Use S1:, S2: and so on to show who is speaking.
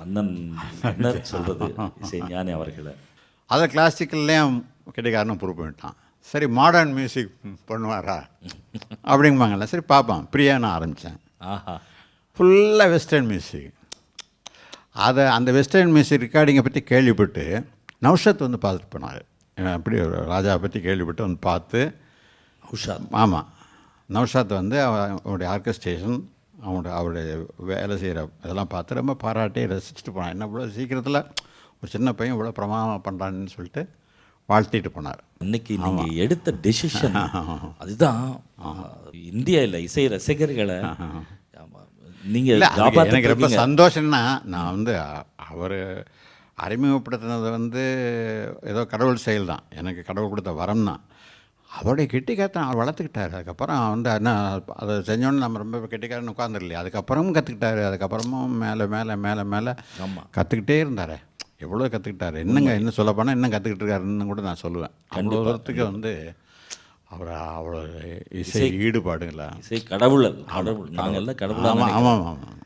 S1: அண்ணன் என்ன சொல்றது. இசை ஞானி அவர்களை.
S2: அதை கிளாசிக்கல்லையும் கெட்டிக்காரனும் ப்ரூவ் பண்ணிட்டான் சரி மாடர்ன் மியூசிக் பண்ணுவாரா? அப்படிங்குவாங்கல்ல சரி பார்ப்பான் பிரியா நான் ஆரம்பித்தேன்
S1: ஆஹா.
S2: ஃபுல்லாக வெஸ்டர்ன் மியூசிக் அதை அந்த வெஸ்டர்ன் மியூசிக் ரெக்கார்டிங்கை பற்றி கேள்விப்பட்டு நௌஷத் வந்து பார்த்துட்டு போனார். அப்படி ஒரு ராஜாவை பற்றி கேள்விப்பட்டு வந்து பார்த்து
S1: உஷாத்
S2: ஆமாம் நௌஷாத் வந்து அவ- அவனுடைய ஆர்கஸ்ட்ரேஷன் அவனுடைய அவருடைய வேலை செய்கிற இதெல்லாம் பார்த்து ரொம்ப பாராட்டி ரசிச்சுட்டு போனான். என்ன இவ்வளோ சீக்கிரத்தில் ஒரு சின்ன பையன் இவ்வளோ பிரமாதமாக பண்ணுறான்னு சொல்லிட்டு வாழ்த்திட்டு போனார்.
S1: இன்னைக்கு நீங்க எடுத்த டெசிஷன் அதுதான். இந்தியா இல்ல இசை ரசிகர்களை ஆமா, நீங்க
S2: இல்லை அதுக்கு
S1: காப்பாத்திட்டு
S2: எனக்கு ரொம்ப. சந்தோஷம்னா நான் வந்து அவர் அறிமுகப்படுத்தினது வந்து ஏதோ கடவுள் செயல் தான் எனக்கு கடவுள் கொடுத்த வரம் தான். அவருடைய கெட்டிக்காரத்தை அவர் வளர்த்துக்கிட்டாரு. அதுக்கப்புறம் வந்து என்ன அதை செஞ்சோன்னு நம்ம ரொம்ப கெட்டிக்காரன்னு உட்காந்துருலையே அதுக்கப்புறமும் கற்றுக்கிட்டாரு அதுக்கப்புறமும் மேலே மேலே மேலே மேலே. கற்றுக்கிட்டே இருந்தார். எவ்வளோ கற்றுக்கிட்டாரு என்னங்க இன்னும் சொல்ல போனால் இன்னும் கற்றுக்கிட்டு இருக்காருன்னு கூட நான் சொல்லுவேன். அவ்வளோ தூரத்துக்கு வந்து அவர் அவ்வளோ இசை ஈடுபாடுங்களா?
S1: இசை கடவுள் கடவுள். நாங்க எல்லாம் கடவுளா
S2: ஆமாம். ஆமாம் ஆமாம்